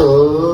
Oh.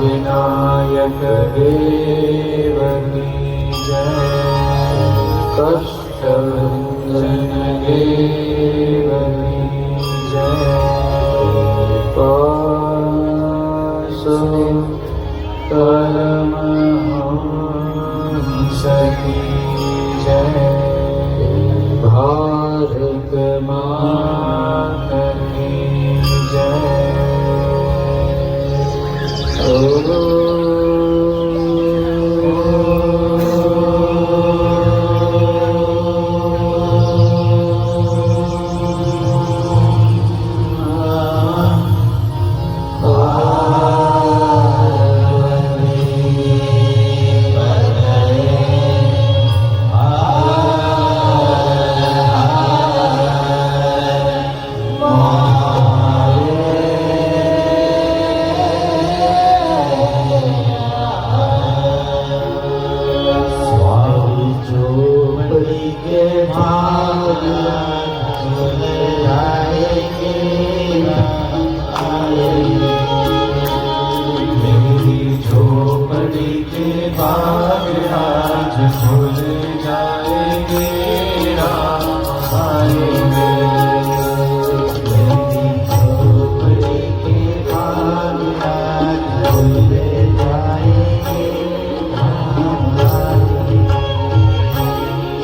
Vinayak દેવની જય કષ્ટભંજન દેવની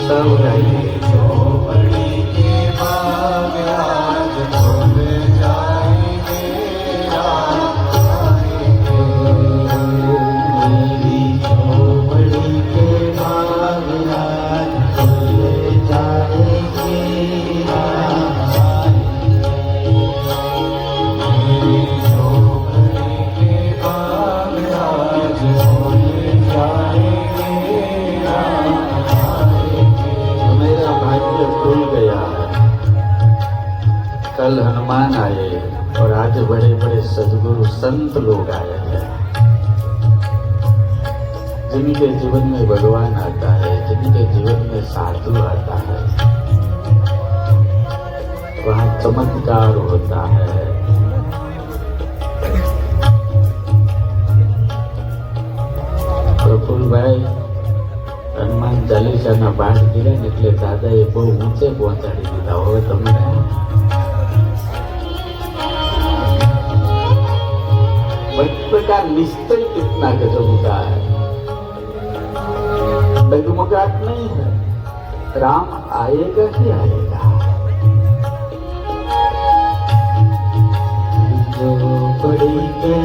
三个人 संत लोग आए हैं जिनके जीवन में भगवान आता है जिनके जीवन में साधु आता है वहाँ चमत्कार होता है પ્રફુલભાઈ હનુમાન ચાલીસાના પાઠ કર્યા ને એટલે દાદાએ બહુ ઊંચે પહોંચાડી દીધા હવે તમને बचपन का निश्चय कितना गजब का है डगमगाट नहीं है राम आएगा ही आएगा जो बड़ी के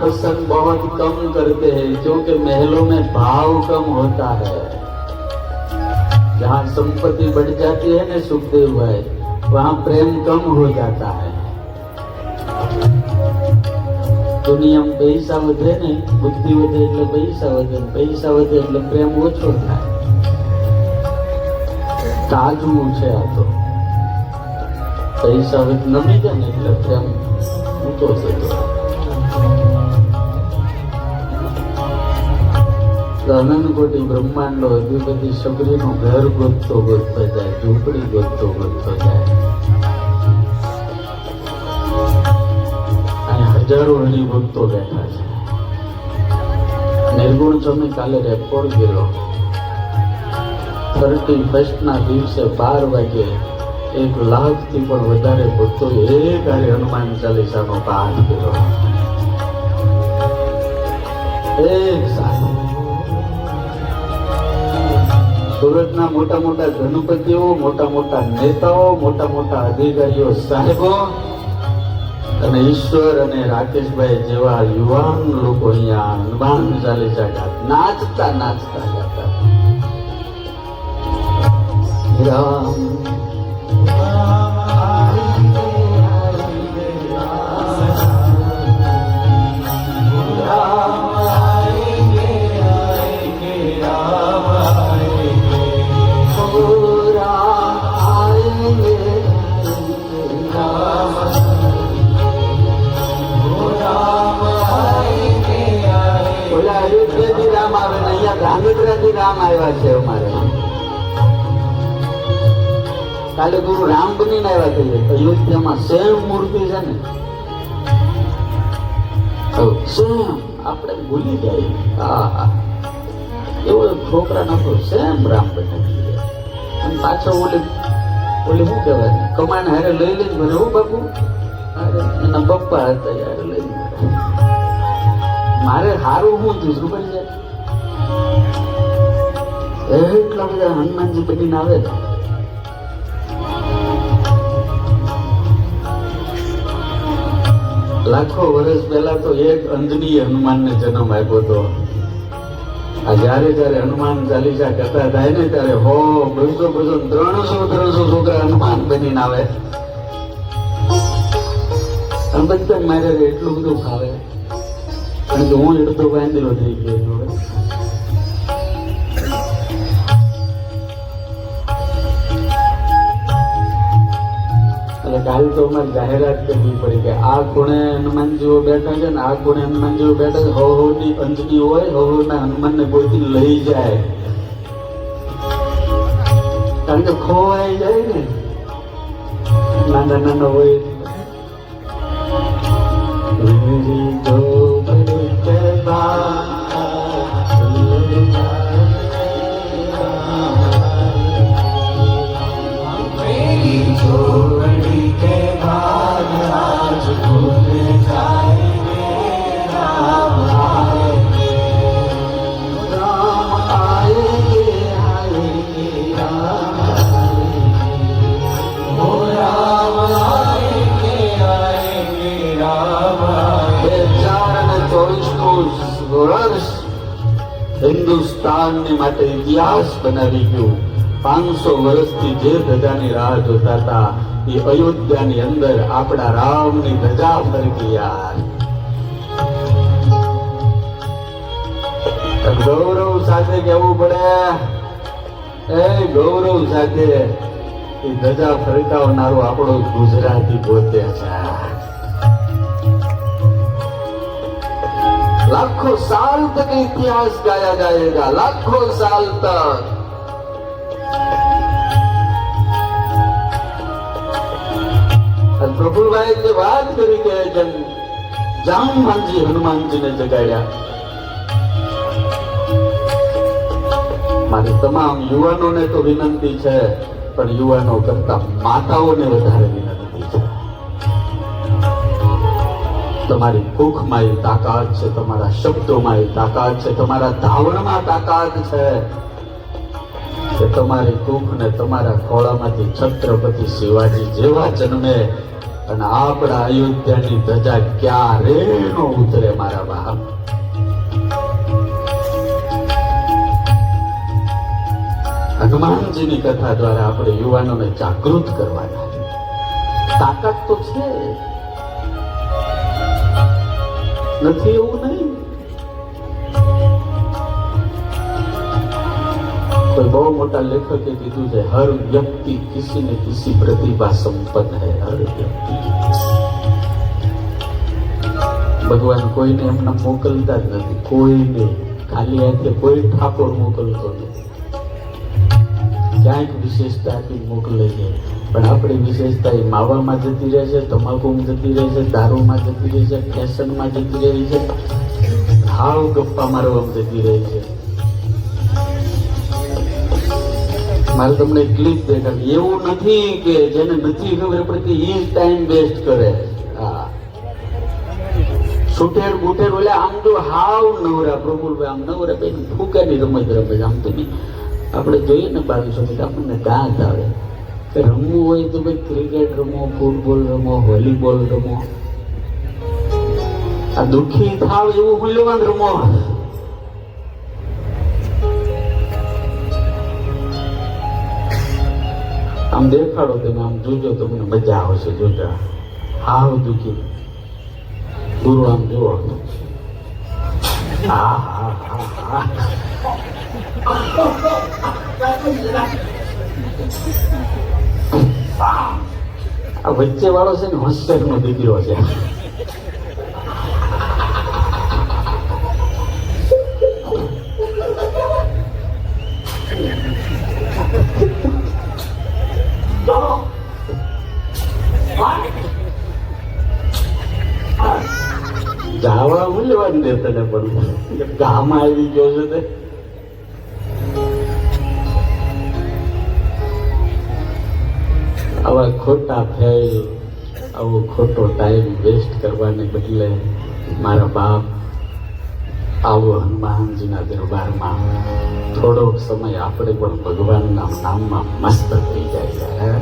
पसंद बहुत कम करते हैं क्योंकि महलों में भाव कम होता है जहाँ संपत्ति बढ़ जाती है ना सुखदेव भाई वहाँ प्रेम कम हो जाता है દુનિયામાં પૈસા વધે ને બુદ્ધિ વધે એટલે પૈસા વધે ને પૈસા વધે એટલે પ્રેમ ઓછો થાય તાજવું છે આ તો પૈસા વધ નમી જાય ને એટલે પ્રેમ અનંત કોટી બ્રહ્માંડો અધિપતિ શબરીનું ઘર ગોતતો ગોતતો જાય, ઝૂંપડી ગોતતો ગોતતો જાય. અહીંયા હજારો હરિભક્તો બેઠા છે. નિર્ગુણ સ્વામી કાલે રેકોર્ડ ગયેલો થર્ટી ફર્સ્ટના દિવસે બાર વાગે એક લાખથી પણ વધારે ભક્તો એક હારે હનુમાન ચાલીસાનો પાઠ કર્યો. એક સુરતના મોટા મોટા ગણપતિઓ, મોટા મોટા નેતાઓ, મોટા મોટા અધિકારીઓ સાહેબો અને ઈશ્વર અને રાકેશભાઈ જેવા યુવાન લોકો અહીંયા હનુમાન ચાલીસા ગાતા, નાચતા નાચતા ગાતા. રામ. ધ્રાંગધ્રાથી આવ્યા છે અમારે. કાલે ગુરુ રામ બનીને આવ્યા સેમ મૂર્તિ છે ને. આપણે ભૂલી જાય. એવો છોકરા નતો સેમ રામ બની પાછો ઓલી ઓલી શું કહેવાય? કમાન હારે લઈ લઈ મને હું બાપુ? એના પપ્પા હતા યાર લઈ મારે સારું હું થયું ખબર છે? એટલા બધા હનુમાનજી બનીને આવે લાખો વર્ષ પહેલા તો એક અંધની હનુમાનને જન્મ આપ્યો હતો. આ જ્યારે જ્યારે હનુમાન ચાલીસા કરતા થાય ને ત્યારે હો, બસો બસો ત્રણસો ત્રણસો છોકરા હનુમાન બનીને આવે. બધા મારે એટલું બધું ફાવે. કારણ કે હું એટલો બાંધેલો થઈ ગયો કાલ તો અમારે જાહેરાત કરવી પડી કે આ ખૂણે હનુમાનજીઓ બેઠા છે ને આ ખૂણે હનુમાનજીઓ બેઠા છે હો હો ની અંજની હોય હો હો ના હનુમાનને કોઈથી લઈ જાય. કારણ કે ખોવાઈ જાય ને. નાના નાના હોય. હિન્દુસ્તાનની માટે ઇતિહાસ બનાવી ગયો. પાંચસો વર્ષથી જે ધજાની રાહ જોતા હતા, એ અયોધ્યાની અંદર આપણા રામની ધજા ફરકી યાર ગૌરવ સાથે કહેવું પડે? એ ગૌરવ સાથે એ ધજા ફરકાવનારો આપણો ગુજરાતી પોતે છે. लाखों साल तक इतिहास गाया जाएगा लाखों साल तक અને પ્રભુભાઈ જે વાત કરી કે જેમ જામવાનજી હનુમાનજીને જગાડ્યા મારી તમામ યુવાનોને તો વિનંતી છે પણ યુવાનો કરતા માતાઓને વધારે વિનંતી તમારી ભૂખમાં એ તાકાત છે, તમારા શબ્દોમાં એ તાકાત છે, તમારા ધાવણમાં તાકાત છે કે તમારી કુખ ને તમારા ખોળામાંથી છત્રપતિ શિવાજી જેવા જન્મે અને આપણા અયોધ્યાની ધજા ક્યારે નો ઉતરે મારા બાપ હનુમાનજીની કથા દ્વારા આપણે યુવાનોને જાગૃત કરવાના. તાકાત તો છે નથી એવું નહીં કોઈ બહુ મોટા લેખકે કીધું છે હર વ્યક્તિ કિસી ને કિસી પ્રતિભા સંપન્ન હૈ હર વ્યક્તિ ભગવાન કોઈને એમના મોકલતા જ નથી કોઈને ખાલી હાથે કોઈ ઠાકોર મોકલતો નથી ક્યાંક વિશેષતા મોકલે પણ આપણી વિશેષતા એ માવામાં જતી રહે છે, તમાકુમાં જતી રહે છે, દારૂમાં જતી રહે છે, ફેશનમાં જતી રહી છે, હાવ ગપ્પા મારવામાં જતી રહી છે. મારે તમને ક્લિપ દેખાડી. એવું નથી કે જેને નથી ખબર પડતી એ ટાઈમ વેસ્ટ કરે. હા. છૂટેર બુટેર ઓલે આમ તો હાવ નવરા, પ્રફુલભાઈ, આમ નવરા બેન, ફૂકાની રમત રમે આમ તો નહીં. આપણે જોઈએ ને બાવીસો મિનિટ આપણને દાંત આવે. કે રમવું હોય તો ભાઈ ક્રિકેટ રમો, ફૂટબોલ રમો, વોલીબોલ રમો. આ દુઃખી થાવ એવું મૂલ્યવાન રમો. આમ દેખાડો તમે આમ જોજો તમને મજા આવશે જોજો હાવ દુઃખી. ગુરુ આમ જુઓ. હા હા હા હા. આ વચ્ચે વાળો છે ને હોસ્ટેલ નો દીકરો છે. જાવા મૂલ્યવાન દે તને પણ. ગામ આવી ગયો છે તે. ખોટા ફેલ આવો ખોટો ટાઈમ વેસ્ટ કરવાને બદલે મારા બાપ આવો હનુમાનજીના દરબારમાં થોડો સમય આપણે પણ ભગવાનના નામમાં મસ્ત થઈ જાય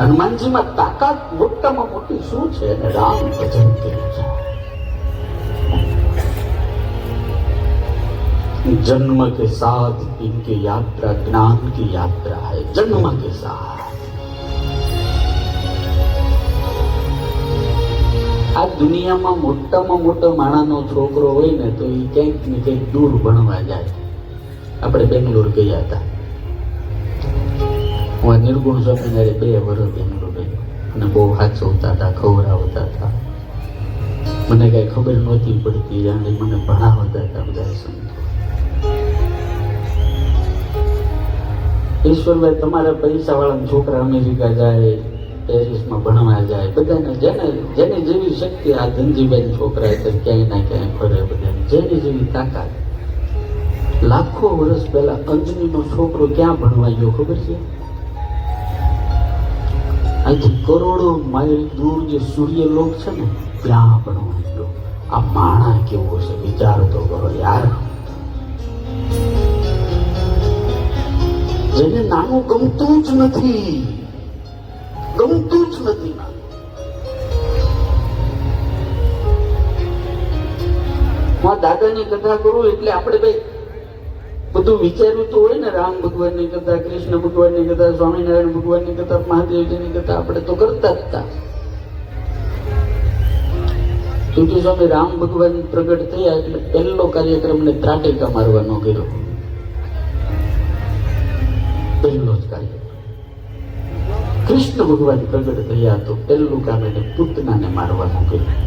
હનુમાનજીમાં તાકાત મોટામાં મોટી શું છે? રામ ભજન કેવું છે. जन्म के साथ इनकी यात्रा ज्ञान की यात्रा है जन्म के साथ આ દુનિયામાં મોટામાં મોટો માણાનો છોકરો હોય ને તો એ ક્યાંક ને ક્યાંક દૂર ભણવા જાય આપણે બેંગ્લોર ગયા હતા હું આ નિર્ગુણ સ્વામી બે વર્ષ બેંગ્લોર ગયો અને બહુ સાચવતા હતા ખવડાવતા હતા મને કઈ ખબર નહોતી પડતી જાણે મને ભણાવતા હતા બધા ઈશ્વરભાઈ, તમારા પૈસા વાળા છોકરા અમેરિકા જાય પેરિસમાં ભણવા જાય, બધાને જેને જેની જેવી શક્તિ આ ધનજીભાઈ છોકરા છે ક્યાંય ના ક્યાંય ફરે બધા જેની જેવી તાકાત. લાખો વર્ષ પહેલા અંજનીનો છોકરો ક્યાં ભણવા ગયો ખબર છે? અહીંથી કરોડો માઇલ દૂર જે સૂર્યલોક છે ને, ત્યાં ભણવા ગયો. આ માણા કેવો છે, વિચાર તો કરો યાર. જેને નાનું ગમતું જ નથી. ગમતું જ નથી. દાદાની કથા કરું એટલે આપણે ભાઈ બધું વિચાર્યું તો હોય ને, રામ ભગવાનની કથા, કૃષ્ણ ભગવાનની કથા, સ્વામિનારાયણ ભગવાનની કથા, મહાદેવજીની કથા આપણે તો કરતા જ હતા. સ્વામી રામ ભગવાન પ્રગટ થયા એટલે પહેલો કાર્યક્રમને ત્રાટેકા મારવાનો કર્યો. પહેલો જ કાર્ય કૃષ્ણ ભગવાન પ્રગટ થયા તો પહેલું કામ એને પૂતનાને મારવાનું કર્યું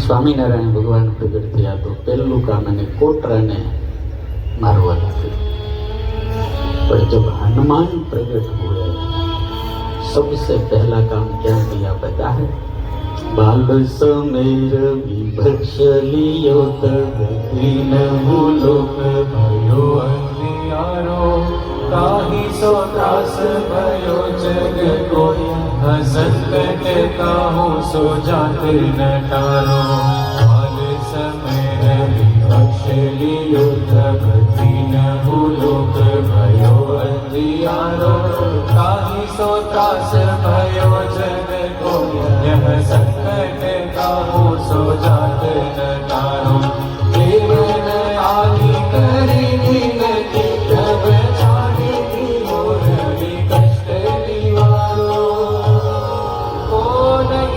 સ્વામિનારાયણ ભગવાન પ્રગટ થયા તો પહેલું કામ એને કોટરાને મારવાનું કર્યું पर जब हनुमान प्रकट हुए सबसे पहला काम क्या किया पता है बाल समेर विभक्ष लियो तब दीन लोक भयो યારો કાહી સો ત્રાસ ભયો જગ કોઈ હસત કે કાહો સો જાતે ન ટારો હાલ સમય વિપક્ષ લીલો પ્રગતિ ન ભૂલોક ભયો અંધિયારો કાહી સો ત્રાસ ભયો જગ કોઈ હસત કે કાહો સો જાતે ન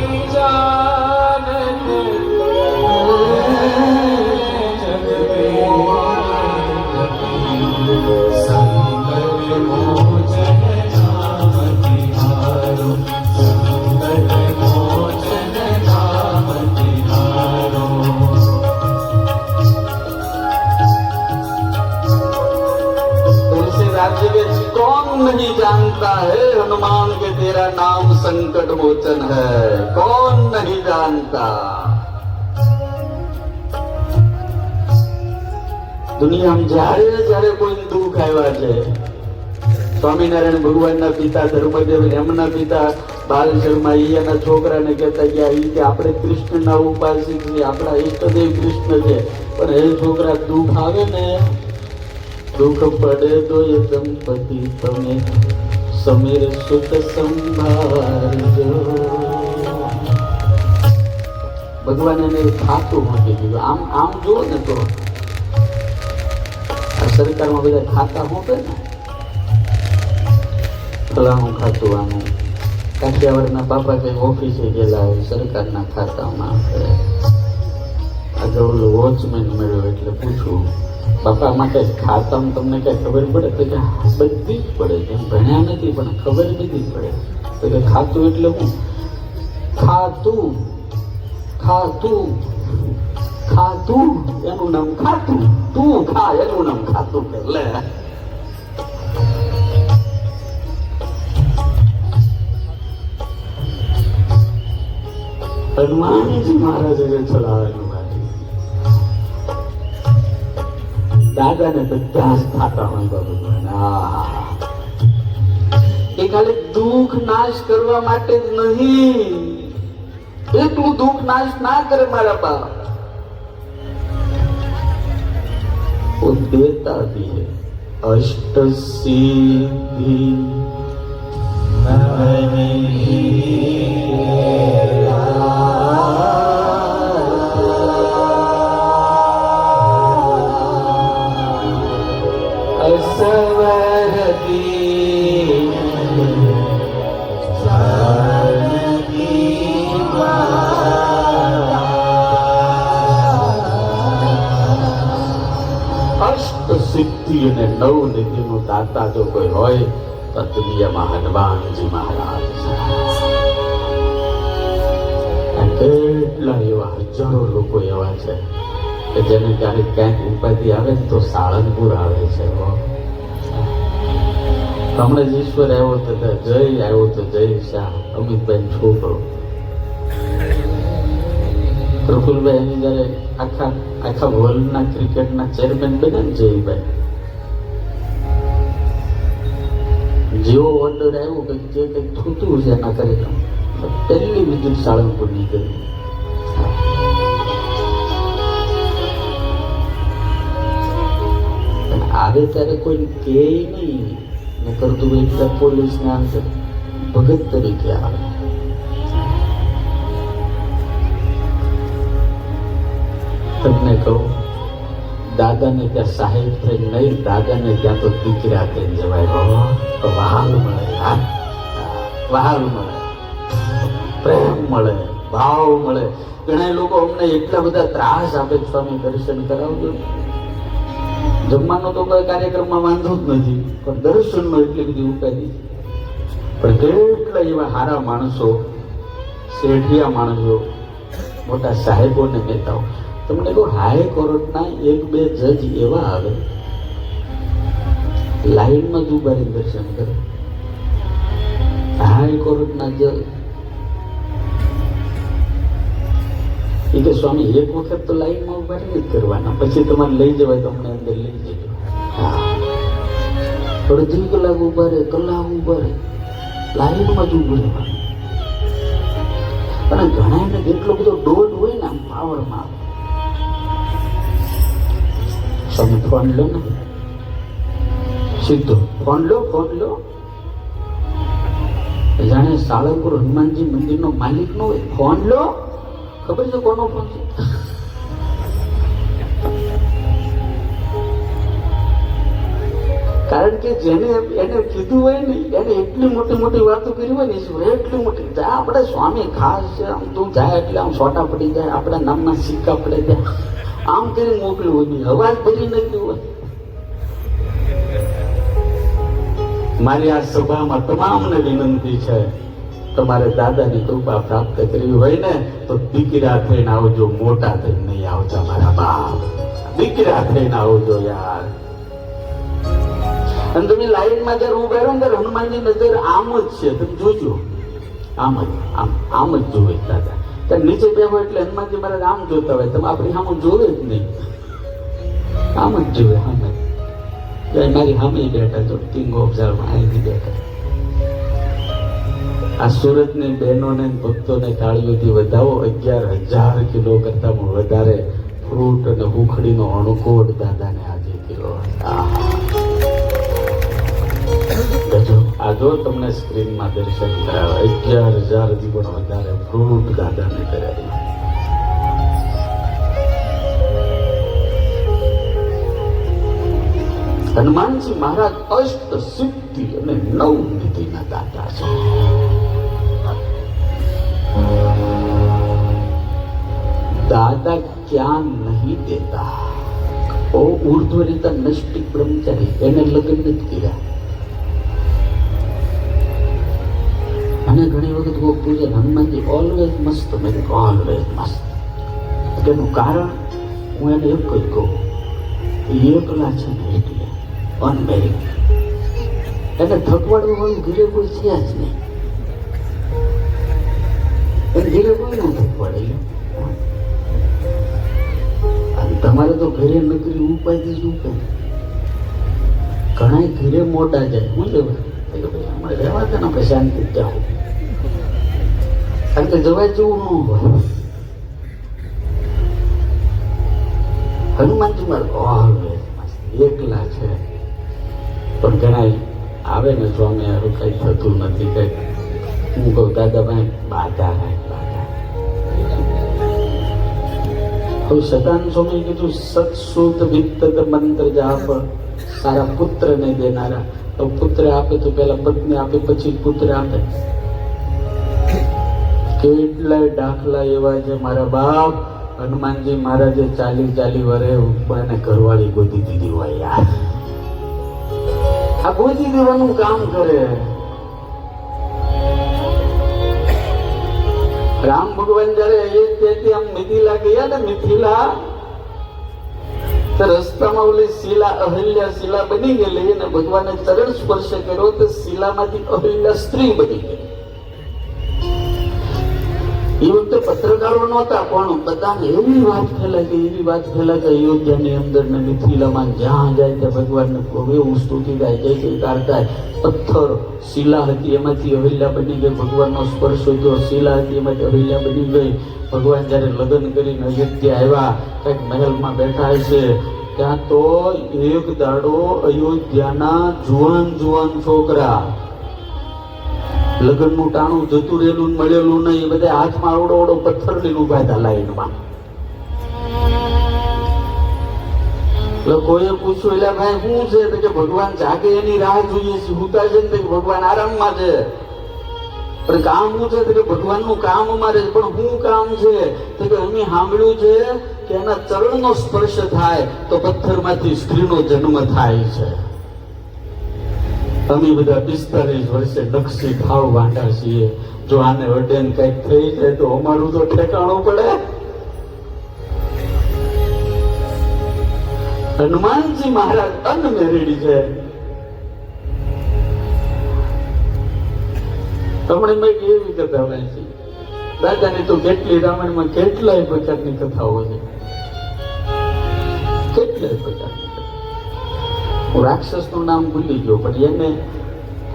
नहीं जानता है हनुमान के तेरा नाम संकट मोचन है कौन नहीं जानता દુનિયામાં જ્યારે જ્યારે કોઈ દુઃખ આવ્યા છે સ્વામિનારાયણ ભગવાનના પિતા ધર્મદેવ એમના પિતા બાલ શર્મા ઈ એના છોકરાને કહેતા ગયા ઈ કે આપણે કૃષ્ણના ઉપાસિક છીએ આપણા ઈષ્ટદેવ કૃષ્ણ છે પણ એ છોકરા દુઃખ આવે ને દુઃખ પડે તો એ દંપતિ તમે સમીર સુખ સંભાળજો. ભગવાન એને ખાતું મૂકી દીધું આમ આમ જુઓ ને તો આ સરકારમાં બધા ખાતા મૂકે ને? ફલાણું ખાતું આનું કાઠિયાવાડના બાપા કઈ ઓફિસે ગયેલા હોય, સરકારના ખાતામાં આપણે આગળ ઓલો વોચમેન મળ્યો એટલે પૂછું. બાપા માટે ખાતામાં તમને કઈ ખબર પડે? તો કે બધી જ પડે એમ ભણ્યા નથી, પણ ખબર બધી જ પડે. તો કે ખાતું એટલે હું? ખાતું. ખાતું. ખાતું. એનું નામ ખાતું. તું ખા, એનું નામ ખાતું કે હનુમાનજી મહારાજે ચલાવેલું દાદાને બધા જ ખાતા હોય ભગવાન આહા. એ ખાલી દુઃખ નાશ કરવા માટે જ નહીં એકલું દુઃખ નાશ ના કરે મારા બાપ वो देता भी है अष्ट सिद्धि અષ્ટ સિદ્ધિ અને નવ નિધિનો દાતા જો કોઈ હોય, તો દુનિયામાં હનુમાનજી મહારાજ. કેટલા એવા હજારો લોકો એવા છે કે જેને ક્યારેક ક્યાંક ઉપાધિ આવે ને તો સાળંગપુર આવે છે. હમણાં જ ઈશ્વર આવ્યો તો જય, આવ્યો તો જય શાહ અમિતભાઈ છોકરો. પ્રફુલભાઈ એની જયારે આખા આખા વર્લ્ડના ક્રિકેટના ચેરમેન બન્યા ને જયભાઈ. જેવો ઓર્ડર આવ્યો કે જે કંઈક થતું છે એના કરી પહેલી વિદ્યુત સાળંગપુર નીકળી પણ આવે ત્યારે કોઈ કે નહીં ને કરતું હોય પોલીસ પોલીસને અંદર ભગત તરીકે આવે. તમને કહું દાદાને ત્યાં સાહેબ થઈ નહીં દાદાને ત્યાં તો દીકરા થઈ જવાય. હો, તો વહાલ મળે, હા? વહાલ મળે. પ્રેમ મળે, ભાવ મળે. ઘણા લોકો અમને એટલા બધા ત્રાસ આપે સ્વામી દર્શન કરાવજો. જમવાનો તો કોઈ કાર્યક્રમમાં વાંધો જ નથી, પણ દર્શનમાં એટલી બધી ઉપાધિ પણ કેટલા એવા સારા માણસો, શેઠિયા માણસો, મોટા સાહેબો ને નેતાઓ. તમને કહું હાઈકોર્ટના એક બે જજ એવા આવે, લાઈનમાં જ ઊભા રહીને દર્શન કરે. હાઈકોર્ટના જજ. એ કે સ્વામી, એક વખત તો લાઈનમાં ઊભા રહીને જ કરવાના, પછી તમારે લઈ જવાય તો અમને અંદર લઈ જજો. હા. અડધી કલાક ઊભા રહે, કલાક ઊભા રહે. લાઈનમાં જ ઉભું રહેવાનું. પણ ઘણા એટલો બધો ડોલ હોય ને આમ પાવરમાં. સ્વામી ફોન લો ને. સીધો ફોન લો ફોન લો. જાણે સાળંગપુર હનુમાનજી મંદિરનો માલિક નો ફોન લો. ખબર છે કોનો ફોન છે? કારણ કે જેને એને કીધું હોય ને એને એટલી મોટી મોટી વાતો કરી હોય ને ઈશ્વરે, એટલી મોટી. જા આપણે સ્વામી ખાસ છે. આમ તું જાય એટલે આમ સોટા પડી જાય આપણા નામના સિક્કા પડે જાય. આમ કરીને મોકલ્યું હોય હવા ભરી નાખ્યું હોય. મારી આ સભામાં તમામને વિનંતી છે. તમારે દાદાની કૃપા પ્રાપ્ત કરવી હોય ને, તો દીકરા થઈને આવજો, મોટા થઈને નહીં આવતા મારા બાપ. દીકરા થઈને આવજો યાર. અને તમે લાઈનમાં જયારે ઊભા રહો ત્યારે હનુમાનજી નજર આમ જ છે. તમે જોજો. આમ જ, આમ આમ જ જોવે દાદા. ત્યારે નીચે બેહો એટલે હનુમાનજી મહારાજ આમ જોતા હોય. તમે આપણી સામે જોવે જ નહીં. આમ જ જોવે સામે. મારી સામે બેઠા તો કિંગ ઓફ ઝાડમાં અહીંથી બેઠા. આ સુરતની બહેનોને ને ભક્તોને તાળીઓથી વધાવો અગિયાર હજાર કિલો કરતા વધારે ફ્રૂટ અને હુખડીનો અણુકોટ દાદાને આજે કિલો ગજબ. આ જો તમને સ્ક્રીનમાં દર્શન કરાવે, અગિયાર હજારથી પણ વધારે ફ્રૂટ દાદાને કરાવી. હનુમાનજી મહારાજ અષ્ટ સિદ્ધિ અને નવ નિધિના દાતા છે. દાદા ક્યાં નહીં દેતા? ઓ ઉર્ધ્વરિતા નષ્ટિક બ્રહ્મચારી, એને લગ્ન નથી કર્યા. અને ઘણી વખત કોઈ પૂછે હનુમાનજી ઓલવેઝ મસ્ત, મેં ઓલવેઝ મસ્ત. તેનું કારણ હું એને એક કહું એ એકલા છે ને એટલે અનમેરિડ એને થકવાડવું વાળું ઘરે કોઈ છે જ નહીં. એટલે ઘરે કોઈ ના થકવાડે. તમારે તો ઘરે નકરી ઉપાય શું કરે? ઘણા ઘરે મોટા જાય. હું લેવા? રહેવા દે ને, આપણે શાંતિ જાઓ. કારણ કે જેવું ન હોય હનુમાનજી મારે એકલા છે પણ ઘણા આવે ને સ્વામી હારું કઈ થતું નથી કઈ હું કહું દાદાભાઈ બાધા હે બાધા હવે સદાન સ્વામી કીધું સત્સુત વિત્ત મંત્ર જાપ સારા પુત્ર ને દેનારા પુત્ર આપે તો પેલા પત્ની આપે પછી પુત્ર આપે કેટલાય દાખલા એવા છે, મારા બાપ હનુમાનજી મહારાજે ચાલી ચાલી વરે ઉપાને ઘરવાળી ગોતી દીધી હોય યાર. આ ગોતી દેવાનું કામ કરે. રામ ભગવાન જયારે અયોધ્યાથી આમ મિથિલા ગયા ને મિથિલા રસ્તામાં ઓલી શિલા અહલ્યા શિલા બની ગયેલી અને ભગવાને ચરણ સ્પર્શ કર્યો, તો શિલામાંથી અહલ્યા સ્ત્રી બની ગઈ. એ વખતે પત્રકારો નહોતા, પણ બધાને એવી વાત ફેલાય કે એવી વાત ફેલાય કે અયોધ્યાની અંદર ને મિથિલામાં જ્યાં જાય ત્યાં ભગવાનને એવું સ્તુતિ ગાય જય જયકાર થાય પથ્થર, શિલા હતી, એમાંથી અહિલ્યા બની ગઈ, ભગવાનનો સ્પર્શ હતો શિલા હતી, એમાંથી અહિલ્યા બની ગઈ. ભગવાન જ્યારે લગ્ન કરીને અયોધ્યા આવ્યા, કંઈક મહેલમાં બેઠા છે, ત્યાં તો એક દાડો અયોધ્યાના જુવાન જુવાન છોકરા લગ્નનું ટાણું જતું રહેલું મળેલું નહીં બધા હાથમાં આવડો ઓડો પથ્થર લઈને ઊભા હતા લાઈનમાં. એટલે પૂછ્યું એટલે ભાઈ, શું છે? કે ભગવાન જાગે એની રાહ જોઈએ છે હુતા છે ને ભગવાન આરામમાં છે. પણ કામ શું છે? તો કે ભગવાનનું કામ અમારે. પણ શું કામ છે? તો કે અમે સાંભળ્યું છે કે એના ચરણનો સ્પર્શ થાય તો પથ્થરમાંથી સ્ત્રીનો જન્મ થાય છે. અમે બધા પિસ્તાલીસ વર્ષે નકશી ખાવ વાંટા છીએ. જો આને અડે ને કંઈક થઈ જાય તો અમારું તો ઠેકાણું પડે. હનુમાનજી મહારાજ અનમેરિડ છે. તમને મેં એવી કથા વાંચી. દાદાની તો કેટલી રામાયણમાં કેટલાય પ્રકારની કથાઓ છે. કેટલાય પ્રકારની. હું રાક્ષસનું નામ ભૂલી ગયો, પણ એને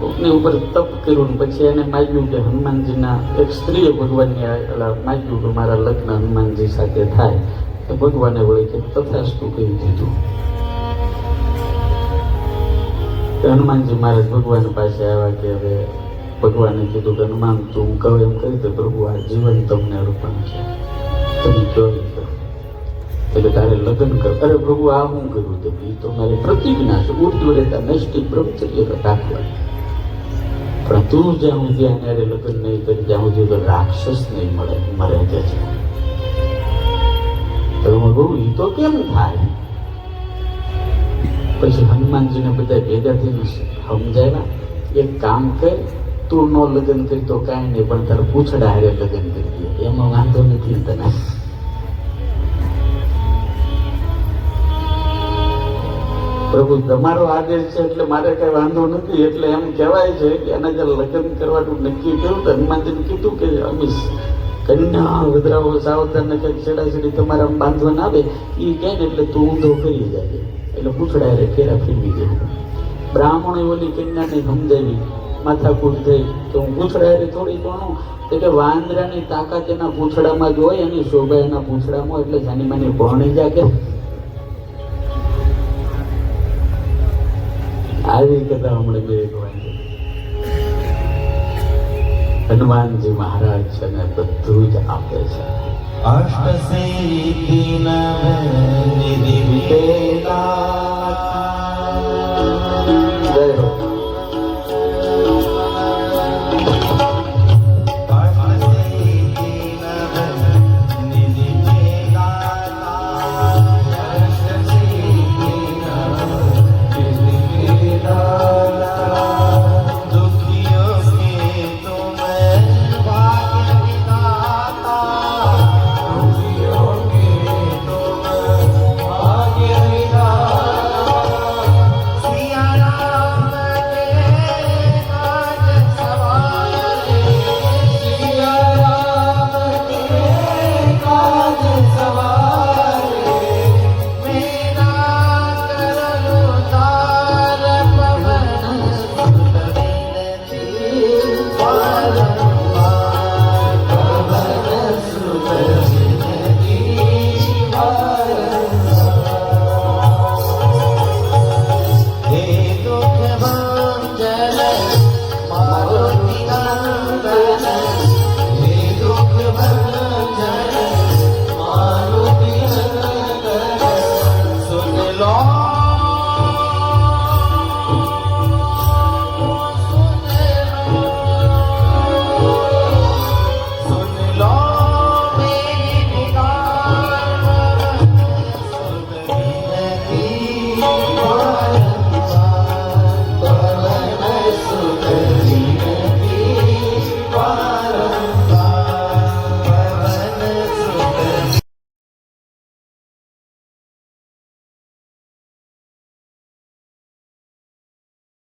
કોકની ઉપર તપ કર્યું ને પછી એને માગ્યું કે હનુમાનજીના એક સ્ત્રીએ ભગવાનની આ- માગ્યું કે મારા લગ્ન હનુમાનજી સાથે થાય. તો ભગવાને વળી કે તથાસ્તુ કહી દીધું. હનુમાનજી મહારાજ ભગવાન પાસે આવ્યા કે હવે ભગવાને કીધું કે હનુમાન, તું હું કહું એમ કહી દે, પ્રભુ, આ જીવન તમને અર્પણ છે. તમે કયો એ એટલે તારે લગ્ન કર અરે પ્રભુ, આ હું કર્યું તો? તો મારી પ્રતિજ્ઞા છે ઉર્ધ્વ રહેતા નૈષ્ટિક બ્રહ્મચર્ય રાખવાની પણ તું જ્યાં સુધી અનારે લગ્ન નહીં કરી ત્યાં સુધી તો રાક્ષસ નહીં મળે, મરે કે છે તો કહું એ તો કેમ થાય? પછી હનુમાનજીને બધા ભેગા થઈને સમજાવ્યા, એક કામ કર, તું નો લગ્ન કરી તો કાંઈ નહીં, પણ તારા પૂછડા હારે લગ્ન કરી દે. એમાં વાંધો નથી તને. પ્રભુ, તમારો આદેશ છે એટલે મારે કઈ વાંધો નથી. એટલે એમ કહેવાય છે કે એના જે લગ્ન કરવાનું નક્કી કર્યું તો હનુમાનજીને કીધું કે અમીશ કન્યા વજરાવો સાવધાન કંઈક છેડાછેડી તમારા બાંધવા આવે. એ કહે ને એટલે તું ઊંધો કરી જાય એટલે પૂછડા રે ફેરા ફેરવી દે? બ્રાહ્મણે ઓલી કન્યાને સમજાવી, માથાકૂટ થઈ તો હું પૂછડા રે થોડી ભણું એટલે વાંદરાની તાકાત એના પૂછડામાં જ હોય, એની શોભા એના પૂછડામાં એટલે જાની માની ભણી જાગે આવી કથા હમણાં બે એક હનુમાનજી મહારાજ છે ને બધું જ આપે છે. અષ્ટ સિદ્ધિ